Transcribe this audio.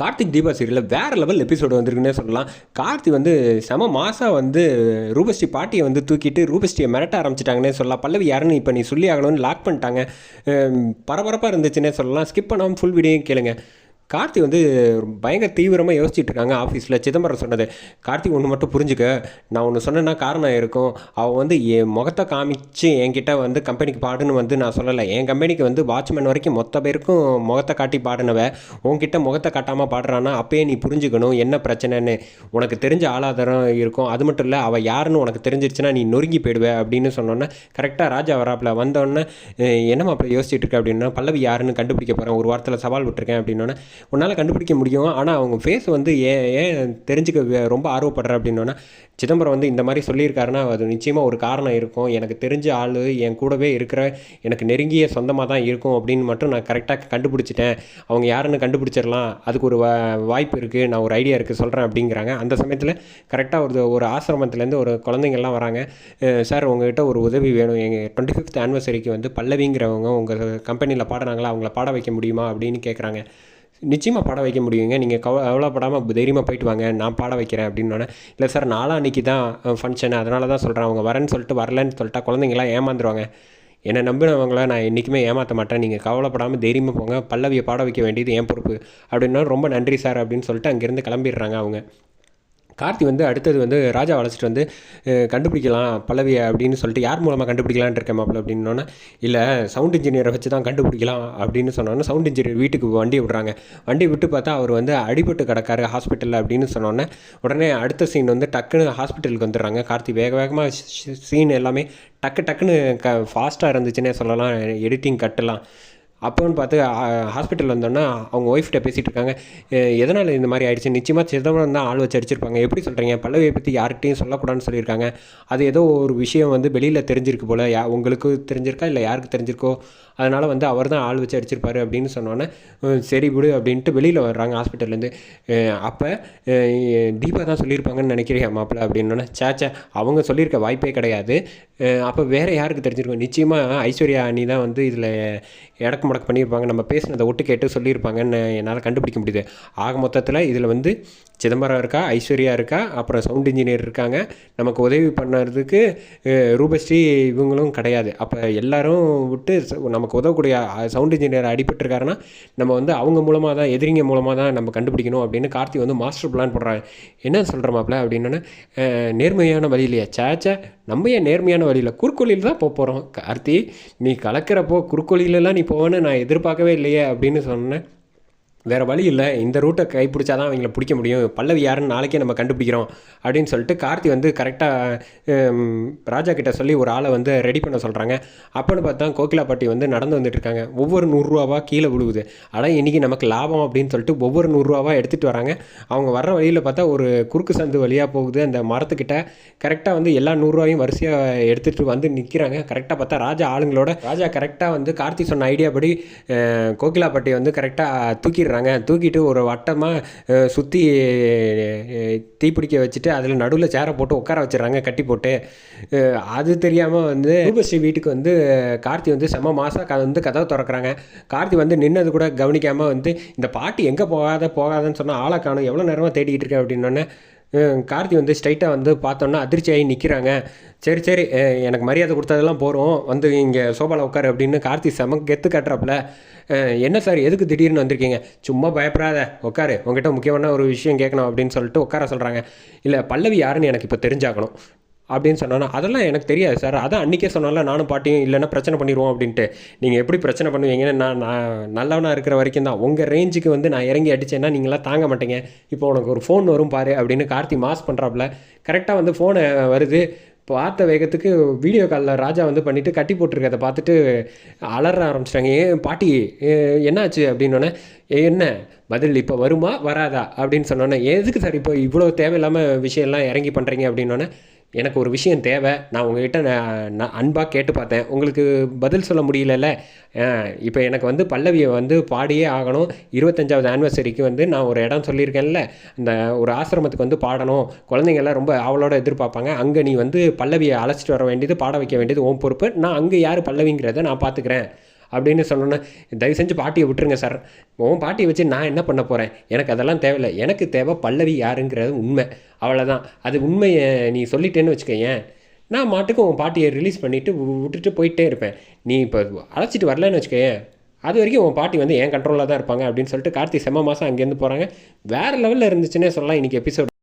கார்த்திக் தீபா சீரியலில் வேறு level episode வந்திருக்குன்னே சொல்லலாம். கார்த்தி வந்து செம மாதம் வந்து ரூபஸ்ரீ பாட்டியை வந்து தூக்கிட்டு ரூபஸ்ரீயை மிரட்ட ஆரம்பிச்சிட்டாங்கன்னே சொல்லலாம். பல்லவி யாருன்னு இப்போ நீ சொல்லி ஆகணும்னு லாக் பண்ணிட்டாங்க. பரபரப்பாக இருந்துச்சுன்னே சொல்லலாம். ஸ்கிப் பண்ணாமல் ஃபுல் வீடியோ கேளுங்க. கார்த்தி வந்து பயங்கர தீவிரமாக யோசிச்சுட்டு இருக்காங்க ஆஃபீஸில் சிதம்பரம் சொன்னது கார்த்தி ஒன்று மட்டும் புரிஞ்சுக்க. நான் ஒன்று சொன்னேன்னா காரணம் இருக்கும். அவள் வந்து என் முகத்தை காமிச்சு என்கிட்ட வந்து கம்பெனிக்கு பாடுன்னு வந்து நான் சொல்லலை. என் கம்பெனிக்கு வந்து வாட்ச்மேன் வரைக்கும் மொத்த பேருக்கும் முகத்தை காட்டி பாடினவ உன்கிட்ட முகத்தை காட்டாமல் பாடுறான்னா அப்பயே நீ புரிஞ்சுக்கணும் என்ன பிரச்சனைன்னு. உனக்கு தெரிஞ்ச ஆளாதாரம் இருக்கும். அது மட்டும் இல்லை அவள் யாருன்னு உனக்கு தெரிஞ்சிருச்சுன்னா நீ நொறுங்கி போயிடுவ அப்படின்னு சொன்னோன்னே கரெக்டாக ராஜா வராப்பில் வந்தோடனே என்னம்மா அப்படி யோசிச்சுட்டு இருக்க? அப்படின்னா பல்லவி யாருன்னு கண்டுபிடிக்க போகிறேன் ஒரு வாரத்தில் சவால் விட்டுருக்கேன் அப்படின்னோன்னே உன்னால் கண்டுபிடிக்க முடியும். ஆனால் அவங்க ஃபேஸ் வந்து ஏன் ஏன் தெரிஞ்சுக்க ரொம்ப ஆர்வப்படுற அப்படின்னோன்னா சிதம்பரம் வந்து இந்த மாதிரி சொல்லியிருக்காருன்னா அது நிச்சயமாக ஒரு காரணம் இருக்கும். எனக்கு தெரிஞ்ச ஆள் என் கூடவே இருக்கிற எனக்கு நெருங்கிய சொந்தமாக தான் இருக்கும் அப்படின்னு மட்டும் நான் கரெக்டாக கண்டுபிடிச்சிட்டேன். அவங்க யாருன்னு கண்டுபிடிச்சிடலாம். அதுக்கு ஒரு வா- வாய்ப்பு இருக்குது நான் ஒரு ஐடியா இருக்குது சொல்கிறேன் அப்படிங்கிறாங்க. அந்த சமயத்தில் கரெக்டாக ஒரு ஒரு ஆசிரமத்துலேருந்து ஒரு குழந்தைங்கள்லாம் வராங்க. சார் உங்ககிட்ட ஒரு உதவி வேணும். எங்கள் டுவெண்ட்டி ஃபிஃப்த் ஆனிவர்சரிக்கு வந்து பல்லவிங்கிறவங்க உங்கள் கம்பெனியில் பாடுறாங்களா அவங்கள பாட வைக்க முடியுமா? அப்படின்னு கேட்குறாங்க நிச்சயமாக பாட வைக்க முடியுங்க. நீங்கள் கவ கவலைப்படாமல் தைரியமாக போயிட்டு வாங்க. நான் பாட வைக்கிறேன் அப்படின்னோடனே இல்லை சார் நாளாக அன்றைக்கி தான் ஃபங்க்ஷன் அதனால தான் சொல்கிறேன் அவங்க வரேன்னு சொல்லிட்டு வரலன்னு சொல்லிட்டா குழந்தைங்களாம் ஏமாந்துருவாங்க. என்னை நம்பினவங்கள நான் என்றைக்குமே ஏமாற்ற மாட்டேன். நீங்கள் கவலைப்படாமல் தைரியமாக போங்க. பல்லவியை பாட வைக்க வேண்டியது என் பொறுப்பு. அப்படின்னா ரொம்ப நன்றி சார். அப்படின்னு சொல்லிட்டு அங்கேருந்து கிளம்பிடுறாங்க அவங்க. கார்த்தி வந்து அடுத்தது வந்து ராஜா அழைச்சிட்டு வந்து கண்டுபிடிக்கலாம் பல்லவியை அப்படின்னு சொல்லிட்டு யார் மூலமாக கண்டுபிடிக்கலான்னு இருக்கேன் மாப்பிள்ள? அப்படின்னோன்னே இல்லை சவுண்ட் இன்ஜினியரை வச்சு தான் கண்டுபிடிக்கலாம் அப்படின்னு சொன்னோன்னே சவுண்ட் இன்ஜினியர் வீட்டுக்கு வண்டி விடுறாங்க. வண்டி விட்டு பார்த்தா அவர் வந்து அடிபட்டு கிடக்காரு ஹாஸ்பிட்டலில் அப்படின்னு சொன்னோன்னே உடனே அடுத்த சீன் வந்து டக்குன்னு ஹாஸ்பிட்டலுக்கு வந்துடுறாங்க. கார்த்தி வேக வேகமாக சீன் எல்லாமே டக்கு டக்குன்னு க ஃபாஸ்ட்டாக இருந்துச்சுன்னே சொல்லலாம் எடிட்டிங் கட்டலாம் அப்போன்னு பார்த்து ஹாஸ்பிட்டல் வந்தோன்னா அவங்க ஒய்ஃப்கிட்ட பேசிகிட்டு இருக்காங்க. எதனால் இந்த மாதிரி ஆயிடுச்சு? நிச்சயமாக சிதம்பரம் தான் ஆள் வச்சு அடிச்சிருப்பாங்க எப்படி சொல்கிறீங்க பல்லவியை பற்றி யார்கிட்டையும் சொல்லக்கூடாதுன்னு சொல்லியிருக்காங்க. அது ஏதோ ஒரு விஷயம் வந்து வெளியில் தெரிஞ்சிருக்கு போல். யா உங்களுக்கு தெரிஞ்சிருக்கா? இல்லை யாருக்கு தெரிஞ்சிருக்கோ? அதனால் வந்து அவர் தான் ஆள் வச்சு அடிச்சிருப்பாரு அப்படின்னு சொன்னோன்னே சரி விடு அப்படின்ட்டு வெளியில் வர்றாங்க ஹாஸ்பிட்டல்லேருந்து அப்போ தீபா தான் சொல்லியிருப்பாங்கன்னு நினைக்கிறேன் மாப்பிள்ள அப்படின்னோடனே சேச்சே அவங்க சொல்லியிருக்க வாய்ப்பே கிடையாது. அப்போ வேறு யாருக்கு தெரிஞ்சிருக்கோம்? நிச்சயமாக ஐஸ்வர்யா அணி தான் வந்து இதில் இடக்கு முடக்கு பண்ணியிருப்பாங்க. நம்ம பேசினதை ஒட்டு கேட்டு சொல்லியிருப்பாங்கன்னு என்னால் கண்டுபிடிக்க முடியுது. ஆக மொத்தத்தில் இதில் வந்து சிதம்பரம் இருக்கா ஐஸ்வர்யா இருக்கா அப்புறம் சவுண்ட் இன்ஜினியர் இருக்காங்க. நமக்கு உதவி பண்ணுறதுக்கு ரூபஸ்ரீ இவங்களும் கிடையாது. அப்போ எல்லாரும் விட்டு ச- நமக்கு உதவக்கூடிய சவுண்ட் இன்ஜினியர் அடிபட்டிருக்காருன்னா நம்ம வந்து அவங்க மூலமாக தான் எதிரிங்க மூலமாக தான் நம்ம கண்டுபிடிக்கணும் அப்படின்னு கார்த்தி வந்து மாஸ்டர் பிளான் பண்ணுறாங்க என்ன சொல்கிற மாப்பிள்ள நேர்மையான வழியிலையா? சேச்சே நம்ம ஏன் நேர்மையான வழியில்? குறுக்கோளியில் தான் போக போகிறோம் கார்த்தி நீ கலக்கிறப்போ குறுக்கோளிலெல்லாம் நீ போவேன்னு நான் எதிர்பார்க்கவே இல்லையே அப்படின்னு சொன்னேன் வேறு வழி இல்லை. இந்த ரூட்டை கைப்பிடிச்சா தான் அவங்கள பிடிக்க முடியும். பல்லவி யாருன்னு நாளைக்கே நம்ம கண்டுபிடிக்கிறோம். அப்படின்னு சொல்லிட்டு கார்த்தி வந்து கரெக்டாக ராஜா கிட்ட சொல்லி ஒரு ஆளை வந்து ரெடி பண்ண சொல்கிறாங்க அப்போன்னு பார்த்தா கோகிலா பாட்டி வந்து நடந்து வந்துட்டு இருக்காங்க. ஒவ்வொரு நூறுரூவாவாக கீழே விழுகுது ஆனால் இன்றைக்கி நமக்கு லாபம் அப்படின்னு சொல்லிட்டு ஒவ்வொரு நூறுரூவாவாக எடுத்துகிட்டு வராங்க. அவங்க வர்ற வழியில் பார்த்தா ஒரு குறுக்கு சந்து வழியாக போகுது. அந்த மரத்துக்கிட்ட கரெக்டாக வந்து எல்லா நூறுரூவாயும் வரிசையாக எடுத்துகிட்டு வந்து நிற்கிறாங்க கரெக்டாக பார்த்தா ராஜா ஆளுங்களோட ராஜா கரெக்டாக வந்து கார்த்தி சொன்ன ஐடியா படி கோகிலா பாட்டி வந்து கரெக்டாக தூக்கிடுறாங்க. தூக்கிட்டு ஒரு வட்டமாக சுற்றி தீப்பிடிக்க வச்சுட்டு அதில் நடுவில் சேரை போட்டு உட்கார வச்சிடுறாங்க கட்டி போட்டு. அது தெரியாமல் வந்து ரூபஸ்ரீ வீட்டுக்கு வந்து கார்த்தி வந்து செம மாதம் க வந்து கதவை திறக்கிறாங்க. கார்த்தி வந்து நின்னது கூட கவனிக்காமல் வந்து இந்த பாட்டி எங்கே போகாத போகாதன்னு சொன்னால் ஆளை காணும். எவ்வளோ நேரமாக தேடிக்கிட்டு இருக்கேன் அப்படின்னோடனே கார்த்தி வந்து ஸ்ட்ரைட்டாக வந்து பார்த்தோன்னா அதிர்ச்சி ஆகி நிற்கிறாங்க சரி சரி எனக்கு மரியாதை கொடுத்ததெல்லாம் போகிறோம் வந்து இங்கே சோபாவில் உட்காரு அப்படின்னு கார்த்தி செம கெத்து கட்டுறாப்புல. என்ன சார் எதுக்கு திடீர்னு வந்திருக்கீங்க? சும்மா பயப்படாத. உட்காரு. உங்ககிட்ட முக்கியமான ஒரு விஷயம் கேட்கணும் அப்படின்னு சொல்லிட்டு உட்கார சொல்கிறாங்க இல்லை பல்லவி யாருன்னு எனக்கு இப்போ தெரிஞ்சாகணும். அப்படின்னு சொன்னோன்னா அதெல்லாம் எனக்கு தெரியாது சார். அதான் அன்றைக்கே சொன்னால நானும் பாட்டியும் இல்லைன்னா பிரச்சனை பண்ணிடுவோம் அப்படின்ட்டு. நீங்கள் எப்படி பிரச்சனை பண்ணுவீங்கன்னு நான் நான் நல்லவனாக இருக்கிற வரைக்கும் தான். உங்கள் ரேஞ்சுக்கு வந்து நான் இறங்கி அடித்தேன்னா நீங்களாம் தாங்க மாட்டேங்க. இப்போ உனக்கு ஒரு ஃபோன் வரும் பாரு அப்படின்னு கார்த்தி மாஸ் பண்ணுறாப்புல கரெக்டாக வந்து ஃபோனை வருது. பார்த்த வேகத்துக்கு வீடியோ காலில் ராஜா வந்து பண்ணிவிட்டு கட்டி போட்டிருக்கதை பார்த்துட்டு அலற ஆரம்பிச்சிட்டாங்க. ஏன் பாட்டி என்னாச்சு? அப்படின்னோடனே என்ன? பதில் இப்போ வருமா? வராதா? அப்படின்னு சொன்னோன்னே எதுக்கு சார் இப்போ இவ்வளோ தேவையில்லாமல் விஷயம்லாம் இறங்கி பண்ணுறீங்க அப்படின்னோடனே எனக்கு ஒரு விஷயம் தேவை. நான் உங்ககிட்ட நான் நான் அன்பாக கேட்டு பார்த்தேன். உங்களுக்கு பதில் சொல்ல முடியலல்ல. இப்போ எனக்கு வந்து பல்லவியை வந்து பாடியே ஆகணும். இருபத்தஞ்சாவது ஆனிவர்சரிக்கு வந்து நான் ஒரு இடம் சொல்லியிருக்கேன்ல. இந்த ஒரு ஆசிரமத்துக்கு வந்து பாடணும். குழந்தைங்கள்லாம் ரொம்ப அவளோட எதிர்பார்ப்பாங்க. அங்கே நீ வந்து பல்லவியை அழைச்சிட்டு வர வேண்டியது பாட வைக்க வேண்டியது உன் பொறுப்பு. நான் அங்கே யார் பல்லவிங்கிறத நான் பார்த்துக்கிறேன். அப்படின்னு சொன்னோன்னே தயவு செஞ்சு பாட்டியை விட்டுருங்க சார். உன் பாட்டியை வச்சு நான் என்ன பண்ண போகிறேன் எனக்கு அதெல்லாம் தேவையில்லை. எனக்கு தேவை பல்லவி யாருங்கிறது உண்மை. அவ்வளோதான் அது உண்மையை நீ சொல்லிட்டேன்னு வச்சுக்கோயேன். நான் மாட்டுக்கு உன் பாட்டியை ரிலீஸ் பண்ணிவிட்டு விட்டுட்டு போயிட்டே இருப்பேன். நீ இப்போ அழைச்சிட்டு வரலன்னு வச்சுக்கோயேன். அது வரைக்கும் உன் பாட்டி வந்து என் கண்ட்ரோலில் தான் இருப்பாங்க. அப்படின்னு சொல்லிட்டு கார்த்தி செம்ம மாதம் அங்கேருந்து போகிறாங்க வேறு லெவலில் இருந்துச்சுன்னே சொல்லலாம். இன்றைக்கி எபிசோட்